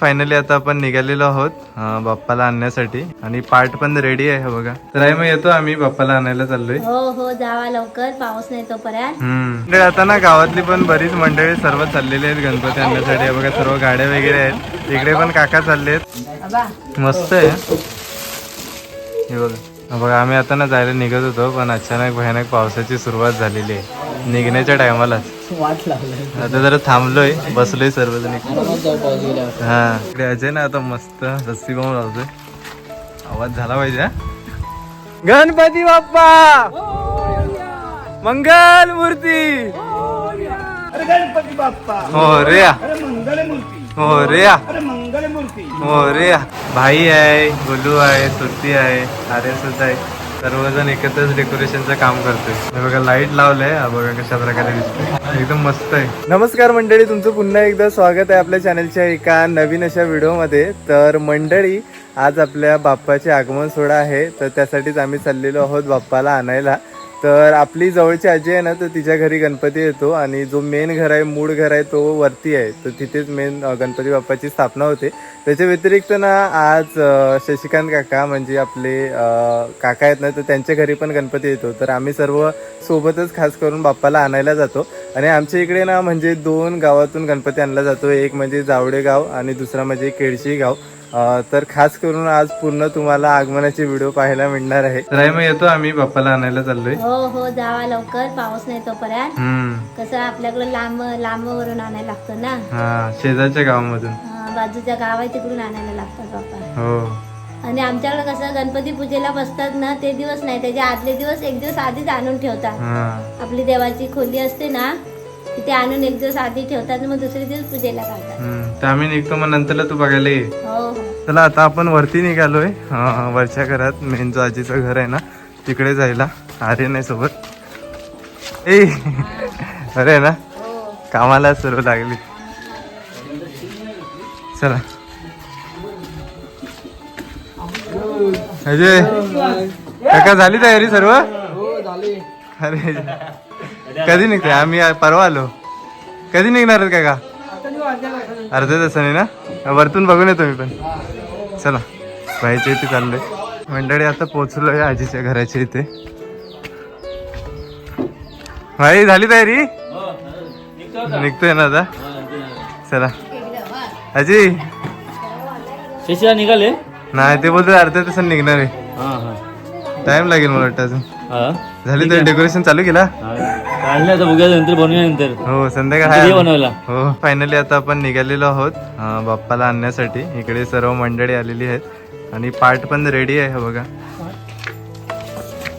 Finally आता आपण निघालेलो आहोत बाप्पाला आणण्यासाठी. आणि पार्ट पण रेडी आहे बघा. तर आहे मग येतो आम्ही बाप्पाला आणायला चाललोय. हो हो जावा लवकर पाऊस नाही हम्म. म्हणजे आता ना गावातली पण बरीच मंडळी सर्व चाललेली आहेत गणपती आणण्यासाठी. बघा सर्व गाड्या वगैरे आहेत. इकडे पण काका चालले आहेत मस्त आहे. हे बघा. बघा आम्ही आता ना जायला निघत होतो पण अचानक भयानक पावसाची सुरुवात झालेली आहे. निघण्याच्या टायमाला वाट आता जरा थांबलोय बसलोय सर्वजण हा. इकडे अजय ना आता मस्त रस्सी पाहून लावतोय. आवाज झाला पाहिजे हा? गणपती बाप्पा! मंगल मूर्ती! अरे गणपती बाप्पा! हो रे या. अरे मंगल मूर्ती! हो रे या. अरे मंगल मूर्ती! हो रे या. भाई आहे गोलू आहे सुट्टी आहे आर्य सुद्धा आहे. सर्वजण एकत्रच डेकोरेशनचं काम करतोय. मी बघा लाइट लावलंय. हा बघा कशा प्रकारे दिसतोय. एकदम मस्त आहे. नमस्कार मंडळी तुमचं पुन्हा एकदा स्वागत आहे आपल्या चॅनलच्या एका नवीन अशा व्हिडिओमध्ये तर मंडळी आज आपल्या बाप्पाचे आगमन सोहळा आहे. तर त्यासाठीच आम्ही चाललेलो आहोत बाप्पाला आणायला. तर आपली जवळची आजी आहे ना तर तिच्या घरी गणपती येतो आणि जो मेन घर आहे मूळ घर आहे तो वरती आहे. तर तिथेच मेन गणपती बाप्पाची स्थापना होते. त्याच्या व्यतिरिक्त ना आज शशिकांत काका म्हणजे आपले काका आहेत ना तर त्यांच्या घरी पण गणपती येतो. तर आम्ही सर्व सोबतच खास करून बाप्पाला आणायला जातो. आणि आमच्या इकडे ना म्हणजे दोन गावातून गणपती आणला जातो. एक म्हणजे जावडे गाव आणि दुसरा म्हणजे केळशी गाव. तर खास करून आज पूर्ण तुम्हाला आगमनाचे व्हिडिओ पाहायला मिळणार आहे. तर मग येतो आम्ही बाप्पाला आणायला चाललोय. हो हो जावा लवकर पाऊस नाही तोपर्यंत. हम्म. कसं आपल्याकडे लांब लांबवरून आणायला लागतं ना? हा शेजारच्या गावामधून. हा, बाजूच्या गाव आहे तिकडून आणायला लागतात बाप्पा. हो. आणि आमच्याकडे कसं गणपती पूजेला बसतात ना ते दिवस नाही त्याच्या आदले दिवस एक दिवस आधीच आणून ठेवतात. हा. आपली देवाची खोली असते ना तिथे आणून एक दिवस आधी ठेवतात मग दुसरे दिवस पूजेला काढतात हम्म. तर आम्ही निघतो मग नंतरला तू बघायला ये. हो हो. चला आता आपण वरती निघालोय. अं, वरच्या घरात मेन जो आजीचं घर आहे ना तिकडे जायला. अरे नाही सोबत. ए अरे ना कामाला सर्व लागली. चला. अजय काका झाली तयारी सर्व? हो झाले. अरे. कधी निघते आम्ही परवा आलो. कधी निघणार आहेत काका? अर्ध्या तासाने ना? वरतून बघून येतो मी पण. चला भाईच्या इथे चाललोय. मंडळी आता पोहोचलोय आजीच्या घराच्या इथे. भाई झाली तयारी? निघतोय ना आता? चला. आजी? शेषला निघाले? नाही ते बोलतो अर्ध्या तासाने निघणार आहे. हा हा. टाइम लागेल मला वाटतं अजून. हा. झाली तर डेकोरेशन चालू केला? काढलं आता बघूया नंतर बनवूया नंतर. हो संध्याकाळ हो फायनली आता आपण निघालेलो आहोत बाप्पाला आणण्यासाठी. इकडे सर्व मंडळी आलेली आहेत. आणि पार्ट पण रेडी आहे बघा.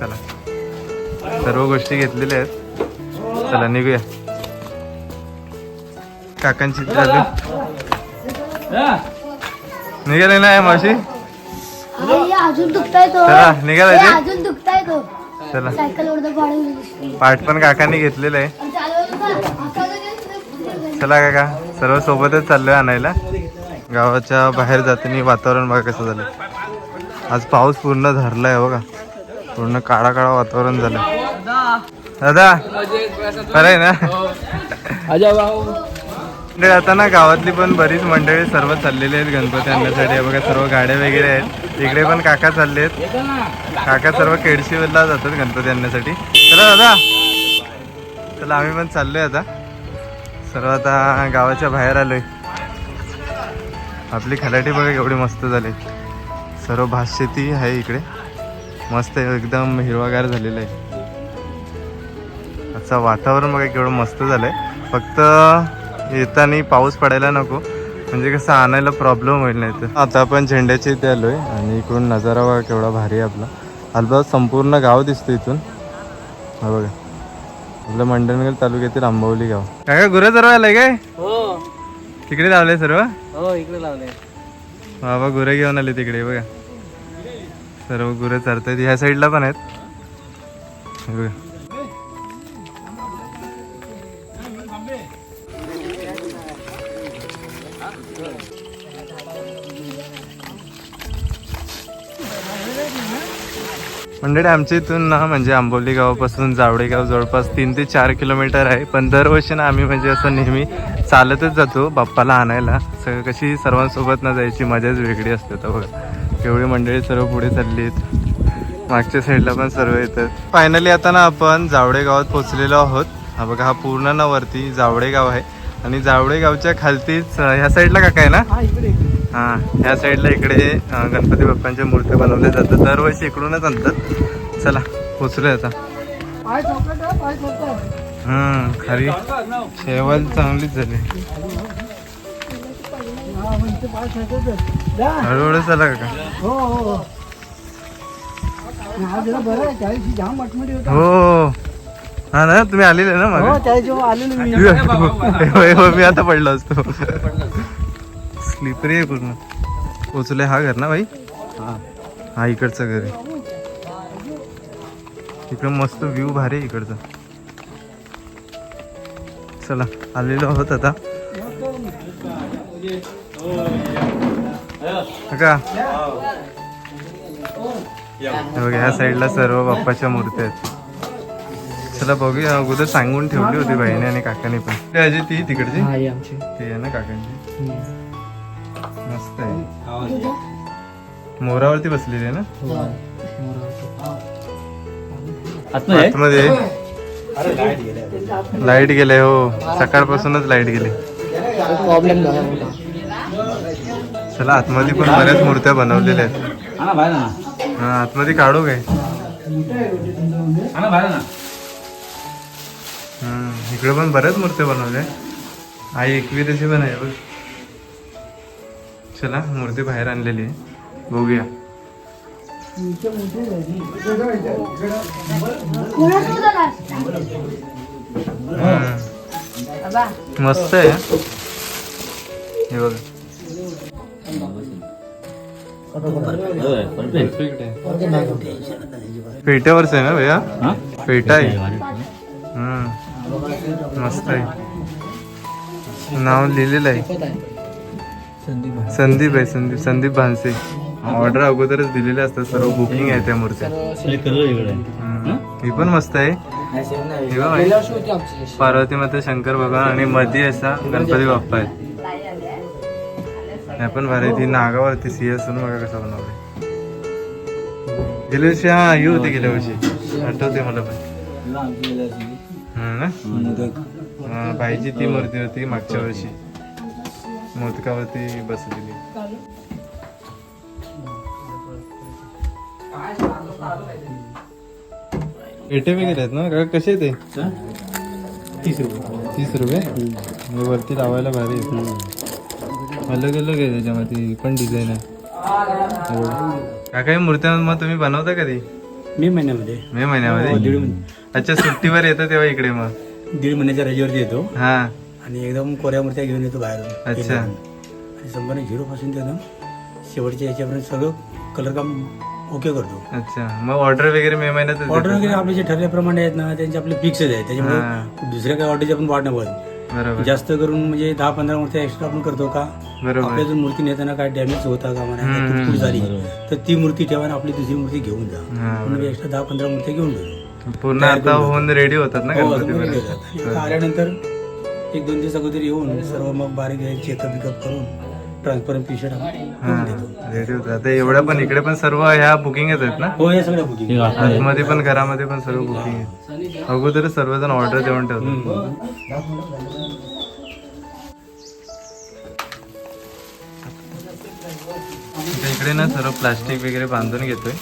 चला. सर्व गोष्टी घेतलेल्या आहेत. चला निघूया. काकांची चालू निघाले ना मावशी? अजून दुखताय तो. चला निघाला चला. सायकल उडत पार्ट पण काकांनी घेतलेलं आहे. चला काका सर्व सोबतच चाललोय आणायला. गावाच्या बाहेर जाताना वातावरण बघा कसं झालं. आज पाऊस पूर्ण धरलाय बघा. पूर्ण काळा काळा वातावरण झालंय दादा बरं आहे ना? अजय भाऊ. मंडळी आता ना गावातली पण बरीच मंडळी सर्व चाललेली आहेत गणपती आणण्यासाठी. बघा सर्व गाड्या वगैरे आहेत. इकडे पण काका चालले आहेत काका सर्व केडशीवरला जातात गणपती आणण्यासाठी. चला दादा. चला आम्ही पण चाललोय आता. सर्व आता गावाच्या बाहेर आलोय. आपली खलाटी बघा एवढी मस्त झाली. सर्व भातशेती आहे इकडे. मस्त आहे एकदम हिरवागार झालेलं आहे. आजचं वातावरण बघा केवढं मस्त झालंय. फक्त येताना पाऊस पडायला नको. म्हणजे कसं आणायला प्रॉब्लेम होईल नाही तर. आता आपण झेंड्याच्या इथे आलोय आणि इकडून नजारा बघा केवढा भारी आहे आपला. अल्बा संपूर्ण गाव दिसतं इथून. हा बघा. आपलं मंडणगड तालुक्यातील आंबवली गाव. काय गुरं सर्व आलंय काय? हो. तिकडे लावले सर्व? हो इकडे लावले बाबा गुरं घेऊन आले तिकडे बघा. सर्व गुरं चरतायत. ह्या साईडला पण आहेत. बघा. मंडळी आमच्या इथून ना म्हणजे आंबोली गावापासून जावडेगाव जवळपास तीन ते चार किलोमीटर आहे. पण दरवर्षी ना आम्ही म्हणजे असं नेहमी चालतच जातो बाप्पाला आणायला. सगळं कशी सर्वांसोबत ना जायची मजाच वेगळी असते तर बघा. एवढी मंडळी सर्व पुढे चालली आहेत मागच्या साईडला पण सर्व येतात. फायनली आता ना आपण जावडे गावात आहोत. हा बघा हा पूर्ण ना वरती जावडे गाव आहे. आणि जावडे गावच्या खालतीच ह्या साईडला का काय ना? ह्या साईडला इकडे गणपती बाप्पांच्या मूर्ती बनवल्या जातात. दरवर्षी इकडूनच आणतात. चला पोचलोय आता. हम्म खरी. शेवाल चांगलीच झाली. हळूहळू चला का हो हा ना तुम्ही आलेले ना मग? हो मी. आता पडलो असतो. स्लिपरी आहे पूर्ण. पोचले हा घर ना भाई? हा. इकडचं घर आहे. इकडं मस्त व्ह्यू भारी आहे इकडचा. चला आलेलो आहोत आता. का बघा ह्या साईडला सर्व बाप्पाच्या मूर्त्या आहेत. चला बघूया. अगोदर सांगून ठेवली होती बहिणी आणि काकाने पण. ते ती तिकडची? ती आहे ना काकांची? मस्त आहे मोरावरती बसलेली आहे ना? आतमध्ये? आतमध्ये. लाइट गेले. हो. सकाळपासूनच लाइट गेले. चला आतमध्ये पण बऱ्याच मूर्त्या बनवलेल्या आहेत. हा हा आतमध्ये काढू काय? हा इकडे पण बऱ्याच मूर्त्या बनवल्या आई एकवी तशी पण आहे बघ. चला मूर्ती बाहेर आणलेली आहे. बघूया. मस्त आहे. हे बघा. पेट्यावरच आहे ना भैया? पेटा आहे. मस्त आहे. नाव लिहिलेलं आहे. संदीप आहे संदीप संदीप भानसे. ऑर्डर अगोदरच दिलेले असतात सर्व बुकिंग आहे त्या मूर्त्या हे. ही पण मस्त आहे. ही. पार्वती माता शंकर भगवान आणि मध्ये असा गणपती बाप्पा आहे हे पण भारी. ती नागावरती सिंहासून बघा कसं बनवलंय. गेल्या वर्षी हा ही होती गेल्या वर्षी. आठवते मला पण. हम्म ना? हा, बाईची ती मूर्ती होती मागच्या वर्षी. मोदकावरती बसलेली पेटे वगैरे आहेत ना? का कसे ते? तीस रुपये. तीस रुपये? हे वरती लावायला भारी आहे. अलग अलग आहे त्याच्यामध्ये ही पण डिझाईन आहे. हे. काका ही मूर्त्या मग तुम्ही बनवता कधी? मे महिन्यामध्ये. मे महिन्यामध्ये? दीड महिने. अच्छा सुट्टीवर येतं तेव्हा इकडे मग. दीड महिन्याच्या रजेवरती येतो. हा. आणि एकदम कोऱ्या मूर्त्या घेऊन येतो बाहेरून. अच्छा. आणि संपूर्ण झिरो पासून ते एकदम शेवटच्या याच्यापर्यंत सगळं कलर काम ओके करतो. अच्छा. मग ऑर्डर वगैरे मे महिन्यातच ऑर्डर देतात? वगैरे आपले जे ठरल्याप्रमाणे आहेत ना त्यांचे आपले फिक्सच आहे हा. त्याच्यामुळे दुसऱ्या काही ऑर्डरची आपण वाट नाही बघत. बरोबर. जास्त करून म्हणजे दहा पंधरा मूर्त्या एक्स्ट्रा आपण करतो का? बरोबर. आपल्या जर मूर्ती नेताना काय डॅमेज होता का म्हणा तुटफूट झाली. तर ती मूर्ती ठेवा आणि आपली दुसरी मूर्ती घेऊन जा. हा, म्हणून एक्स्ट्रा दहा पंधरा मूर्त्या घेऊन जातो पूर्ण आता होऊन रेडी होतात ना हो, गणपती. आणि आल्यानंतर एक दोन दिवस अगोदर येऊन सर्व मग बारीक चेकअप बिकअप करून ट्रान्सपरंट टी शर्ट देतो. रेडी आता एवढ्या पण इकडे पण सर्व ह्या बुकिंगच आहेत ना? हो हे सगळं बुकिंग आतमध्ये पण घरामध्ये पण सर्व बुकिंग आहे अगोदरच सर्वजण ऑर्डर देऊन ठेवतात. आता इकडे ना सर्व प्लास्टिक वगैरे बांधून घेतोय.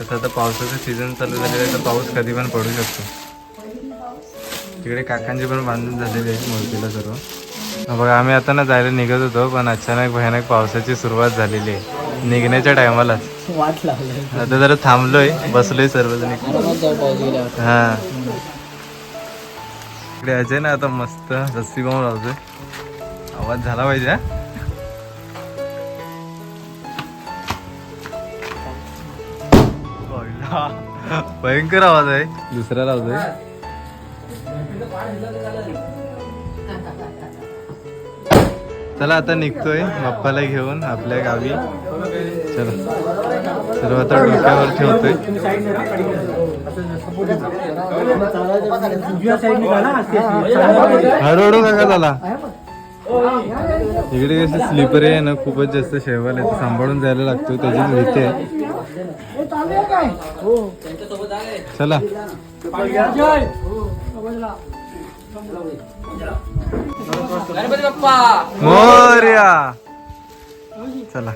तसं आता पावसाचं सीझन चालू झालेलं आहे तर पाऊस कधी पण पडू शकतो. तिकडे काकांचे पण बांधून झालेले आहे मूर्तीला सर्व. बघा आम्ही आता ना जायला निघत होतो पण अचानक भयानक पावसाची सुरुवात झालेली आहे. निघण्याच्या टायमालाच वाट लागलं. आता जरा थांबलोय बसलोय सर्वजण. हा. इकडे अजय ना आता मस्त रस्सी पाहून लावतोय. आवाज झाला पाहिजे हा? भयंकर आवाज आहे. दुसरा लावतोय. चला आता निघतोय. बाप्पाला घेऊन आपल्या गावी. चला. सर्व आता डोक्यावर ठेवतोय. उजव्या हळूहळू काका झाला इकडे कसे स्लीपर आहे ना खूपच जास्त शेवाल आहे. सांभाळून जायला लागतो त्याचीच भीती आहे. चला. मोर्या! चला.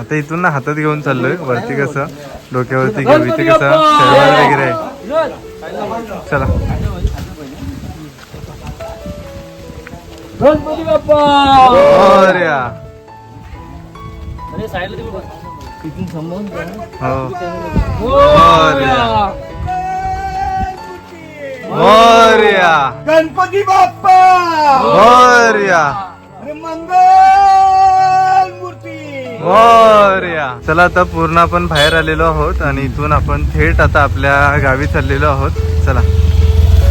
आता इथून ना हातात घेऊन चाललोय वरती कसं डोक्यावरती घेऊ इथे कसं वगैरे. आहे चला. गणपती बाप्पा! मोर्या! तिथून समोर हो. मोर्या! मोर्या गणपती बाप्पा! मोर्या मंगल मूर्ती! मोर्या चला आता पूर्ण आपण बाहेर आलेलो आहोत आणि इथून आपण थेट आता आपल्या गावी चाललेलो आहोत. चला.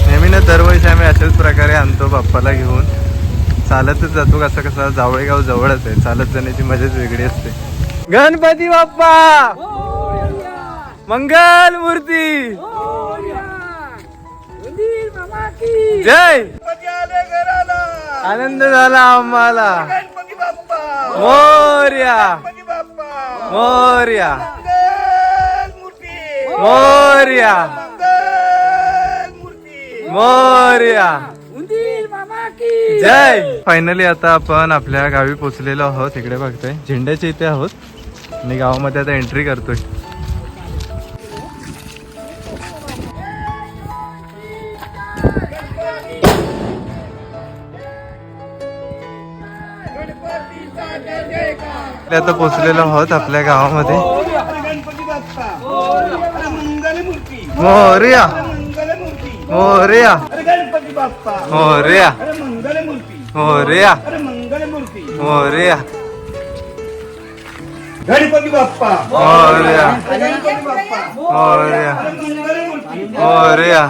नेहमी ना दरवर्षी आम्ही अशाच प्रकारे आणतो बाप्पाला घेऊन. चालतच जातो कसं कसं जावळेगाव जवळच आहे. चालत जाण्याची मजाच वेगळी असते. गणपती बाप्पा! मंगल मूर्ती! जय! गणपती आले घराला. आनंद झाला आम्हाला. मोर्या. मोर्या. मोर्या. मोर्या. जय! फायनली आता आपण आपल्या गावी पोहोचलेलो आहोत. इकडे बघतोय. झेंड्याच्या इथे आहोत. आणि गावामध्ये आता एंट्री करतोय. आपल्या आता पोचलेलो आहोत आपल्या गावामध्ये. मोर्या मोर्या मोर्या मोर्या मोर्या गणपती बाप्पा मोर्या मोर्या मोर्या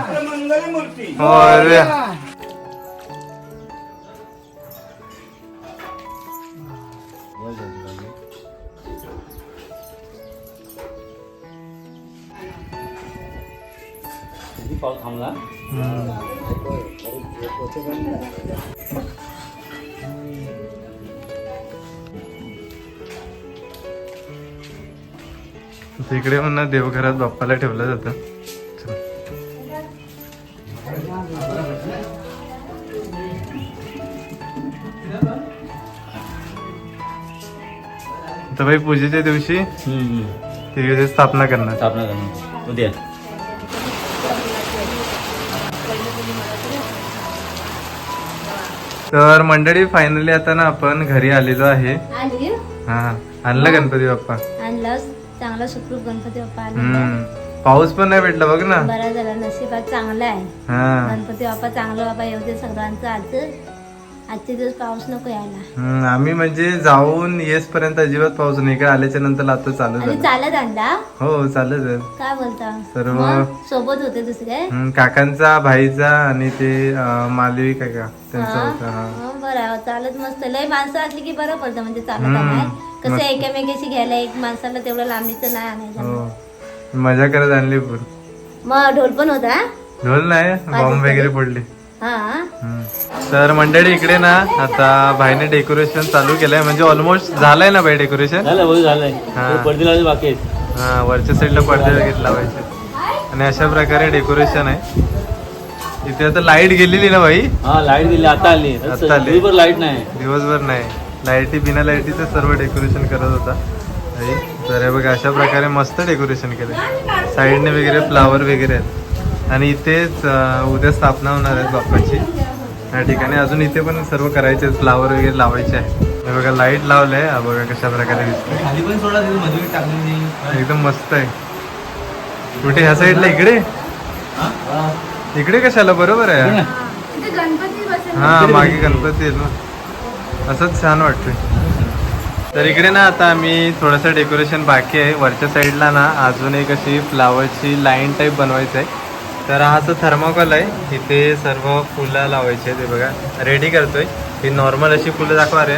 मोर्या पाऊस थांबला. तिकडे म्हणून देवघरात बाप्पाला ठेवलं जातं. तर भाई पूजेच्या दिवशी तिथे स्थापना करणार. स्थापना करणं उद्या. तर मंडळी फायनली आता ना आपण घरी आलेलो आहे. आली? हा आणलं गणपती बाप्पा. आणलं. चांगला सुखरूप गणपती बाप्पा आणला. हम्म. पाऊस पण नाही भेटला बघ ना. बरा झाला. नशिबात चांगला आहे. हा. गणपती बाप्पा चांगला बाबा येऊ दे सगळ्यांचं. आज आजचे दिवस पाऊस नको यायला हम्म, आम्ही म्हणजे जाऊन येस पर्यंत अजिबात पाऊस नाही का आल्याच्यानंतर आता चालू आणि झालं चालत आणला हो चालत आहे. काय बोलता सर्व- मग सोबत होते दुसरे हम्म, काकांचा भाईचा आणि ते अं, मालवी काका त्यांचा हा? होता हा. हा, बरं आहे. चालत मस्त लय माणसं असली की बरं पडतं म्हणजे चालत हम्म. आणाय कसं मस्त. एकामेकाशी घ्यायला एक माणसाला तेवढं लांबीचं नाही आणायचं हो मजा करत आणली पूर मग ढोल पण होता? ढोल नाही बॉम्ब वगैरे पडले. तर मंडळी इकडे ना आता भाईने डेकोरेशन चालू केलंय. म्हणजे ऑलमोस्ट झालंय ना भाई डेकोरेशन झालं बघ झालंय. हा. बाकी हा वरच्या साईडला पडदे वगैरे लावायचे आणि अशा प्रकारे डेकोरेशन आहे. इथे आता लाइट गेलेली ना भाई? हा लाइट दिली आता आली. आता आली. दिवसभर लाइट नाही. दिवसभर नाही. लाईटी बिना लाईटीचं सर्व डेकोरेशन करत होता. तर हे बघा अशा प्रकारे मस्त डेकोरेशन केलंय. साईडने वगैरे फ्लावर वगैरे आहेत. आणि इथेच उद्या स्थापना होणार आहे बाप्पाची. या ठिकाणी अजून इथे पण सर्व करायचे फ्लावर वगैरे लावायचे आहे हे बघा लाइट लावलंय. हा बघा कशा प्रकारे दिसतंय. खाली पण सोडा मध्ये टाकलेली एकदम मस्त आहे. कुठे ह्या साईडला इकडे? इकडे कशाला? बरोबर आहे. हा मागे गणपती आहे ना. असंच छान वाटतंय. तर इकडे ना आता आम्ही थोडंसं डेकोरेशन बाकी आहे. वरच्या साईडला ना अजून एक अशी फ्लावरची लाईन टाईप बनवायचं आहे तर हा असं थर्माकोल आहे इथे सर्व फुलं लावायचे आहेत. बघा रेडी करतोय. ही नॉर्मल अशी फुलं दाखवा रे.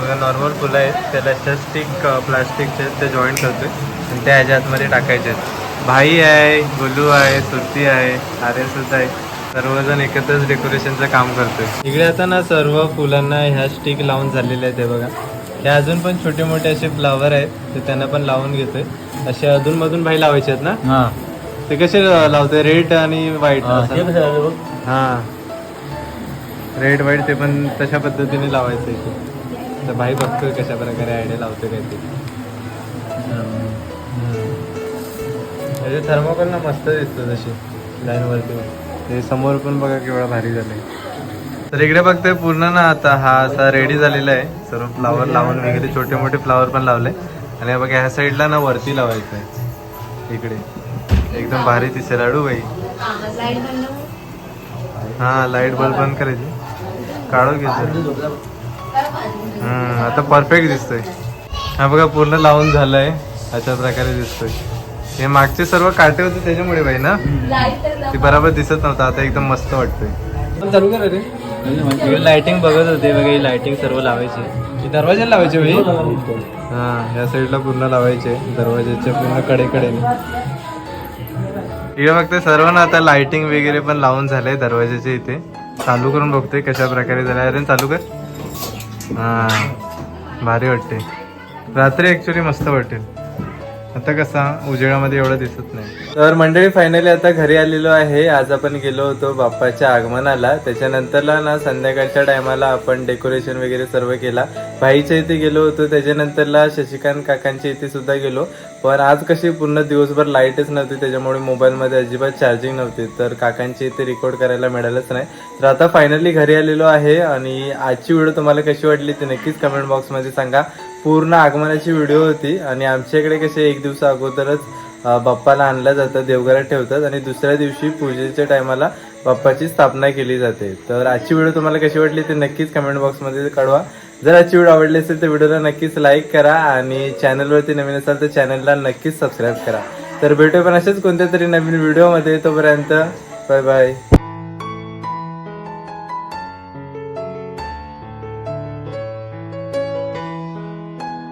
बघा नॉर्मल फुलं आहेत. त्याला अशा स्टिक प्लास्टिकचे ते जॉईंट करतोय. आणि त्या ह्याच्या आतमध्ये टाकायचे आहेत. भाई आहे गुलू आहे सुरती आहे आर्यसुद्धा आहे. सर्वजण एकत्रच डेकोरेशनचं काम करतोय. इकडे आता ना सर्व फुलांना ह्या स्टिक लावून झालेल्या आहेत ते बघा. हे अजून पण छोटे मोठे असे फ्लावर आहेत ते त्यांना पण लावून घेतोय. असे अधूनमधून भाई लावायचे आहेत ना? हां. ते कसे लावतोय रेड आणि व्हाईट झालं हा रेड व्हाईट ते पण तशा पद्धतीने लावायचं इथे. तर भाई बघतोय कशा प्रकारे आयडिया लावतोय काय ते. थर्मोकॉल ना मस्त दिसतो तशी लाईन वरती. ते समोर पण बघा केवढा भारी झालंय. तर इकडे बघतोय पूर्ण ना आता हा असा रेडी झालेला आहे. सर्व फ्लावर लावून वगैरे छोटे मोठे फ्लावर पण लावले. आणि बघा ह्या साईडला ना वरती लावायचं आहे इकडे. एकदम भारी दिसेल अडू बाई. हा लाइट बल्ब बंद करायची. काढून घ्यायचं हम्म आता परफेक्ट दिसतोय. हा बघा पूर्ण लावून झालंय. अशा प्रकारे दिसतोय. हे मागचे सर्व काटे होते त्याच्यामुळे बाई ना? ते बरोबर दिसत नव्हतं. आता एकदम मस्त वाटतंय. लाइटिंग बघत होते बघा ही लाइटिंग सर्व लावायची. ही दरवाजा लावायची भाई हा या साईडला पूर्ण लावायचे. दरवाजाच्या पूर्ण कडेकडे इकडे फक्त सर्व ना आता लाइटिंग वगैरे पण लावून झालंय दरवाजाच्या इथे. चालू करून बघतोय कशा प्रकारे झालंय. अरे चालू कर. हा भारी वाटते रात्री ऍक्च्युली मस्त वाटेल. आता कसा उजेडामध्ये एवढं दिसत नाही. तर मंडळी फायनली आता घरी आलेलो आहे. आज आपण गेलो होतो बाप्पाच्या आगमनाला. त्याच्यानंतरला ना संध्याकाळच्या टायमाला आपण डेकोरेशन वगैरे सर्व केला. भाईच्या इथे गेलो होतो. त्याच्यानंतरला शशिकांत काकांच्या इथे सुद्धा गेलो. पण आज कशी पूर्ण दिवसभर लाईटच नव्हती त्याच्यामुळे मोबाईलमध्ये अजिबात चार्जिंग नव्हती. तर काकांची इथे रेकॉर्ड करायला मिळालंच नाही. तर आता फायनली घरी आलेलो आहे आणि आजची व्हिडिओ तुम्हाला कशी वाटली ते नक्कीच कमेंट बॉक्समध्ये सांगा. पूर्ण आगमनाची व्हिडिओ होती आणि आमच्या इकडे कसे एक दिवसा अगोदरच बाप्पाला आणलं जातं देवघरात ठेवतात आणि दुसऱ्या दिवशी पूजेच्या टायमाला बाप्पाची स्थापना केली जाते. तर आजची व्हिडिओ तुम्हाला कशी वाटली ते नक्कीच कमेंट बॉक्समध्ये कळवा जर आजची व्हिडिओ आवडली असेल तर व्हिडिओला नक्कीच लाईक करा आणि चॅनलवरती नवीन असाल तर चॅनलला नक्कीच सबस्क्राईब करा. तर भेटू पण असेच कोणत्या तरी नवीन व्हिडिओमध्ये तोपर्यंत बाय बाय